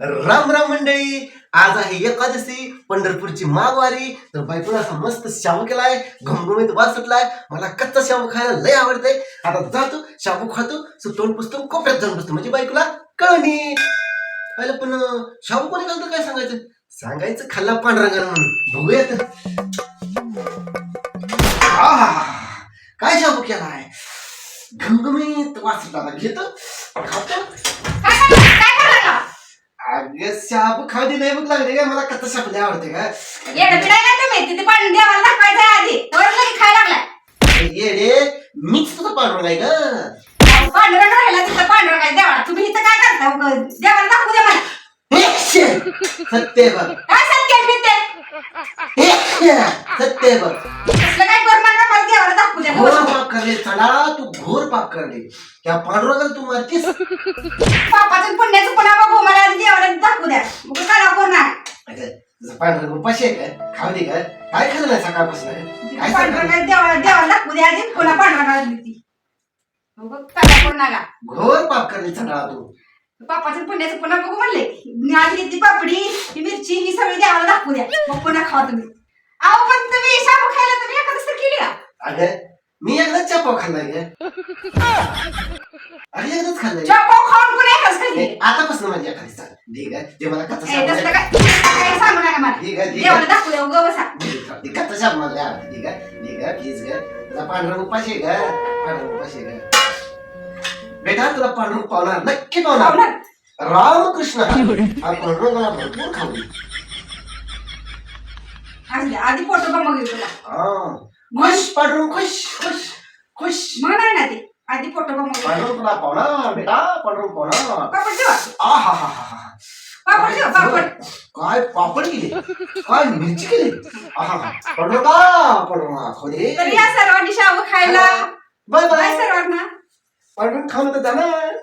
राम राम मंडळी आज आहे एकादशी पंढरपूरची माघवारी. तर बायकोला असा मस्त शाबू केलाय घमघमीत वास सुटलाय. मला कच्चा शाबू खायला लय आवडते आता जातो शाबू खातो तोंड पुस्तकं कोपऱ्यात जाऊन बसतो. म्हणजे बायकोला कळणी. पहिलं पण शाबू कोणी घालतो काय सांगायचं? सांगायचं खाल्ला पांढरा म्हणून. बघूयात. काय शाबू केलाय? घमघमीत वास सुटला. घेतो खातो. दे नाही बघ लागले काय? मला शाबू लय आवडते का येडं बिडं नाही तुम्ही तिथे पण देवाला दाखवायचं आहे आधी. वर लई खायला लागलाय येडे मीच तुझं पांढरं काय ग. पांढरं राहिला तिथं देवाला. तुम्ही इथं काय करता? उगाच? देवाला दाखवू मला. एकशे सत्य बघ. काय मी ते? एकशे सत्य बघ. पाप करले तू घोर पाप करले त्या पांडुरंगाला तू मारतीस? पापाचं पुण्याचं पुन्हा बघू मला देवाला दाखवू द्या. मग काय दाखवू ना अगं, उपाशी आहे का खाऊ दे का काय खाल्लं नाही सकाळपासून? काय पांढरं काय देवाला देवाला दाखवू द्या आधी पुन्हा पांढरा ती. मग घोर पाप करले चढा तू. पापाचं पुण्याचं पुन्हा बघू म्हणले. मी आधी ती पापडी ही मिरची ही सगळी देवाला दाखवू द्या. मग पुन्हा खावा तुम्ही. अहो पण तुम्ही शाबू खायला तुम्ही एखादं केली का? अगं मी एकदाच चपाव खाल्लाय ग अरे एकदाच खाल्लाय. चपाव खाऊन पुन्हा एखादं खाल्ली हे, आतापासून माझी एखादी चाल ठीक आहे जे मला कच्चा ए, शाबू तसलं आहे. काय? काय सांगू नका मला? ठीक आहे ठीक देवाला आहे दाखवू द्या उगा बसा. ठीक आहे, कच्चा शाबू मला आवडते. ठीक आहे ठीक आहे प्लीज ग. तुला पांढरं उपाशी ग. पांढरं उपाशी ग. बेटा तुला पांढरं पावणार नक्की पावणार. पाहुणार रामकृष्ण. हा पांडुरंगाला भरपूर खाऊ दे. असू द्या आधी बघ मग हा. खुश पांडुरंग खुश खुश खुश. नाही ना ते. आधी फोटो बघ पांडुरंग तुला बेटा पांडुरंग पापड ठेवा. आ हा हा हा हा पापड ठेवा पापड. काय पापड केले? काय मिरची केली? आहा पांडुरंगा पांडुरंगा खाऊ दे. तर या सर्वांनी शाबू खायला. Bye bye. सर्वांना. पांडुरंग खाऊन तर जाणार.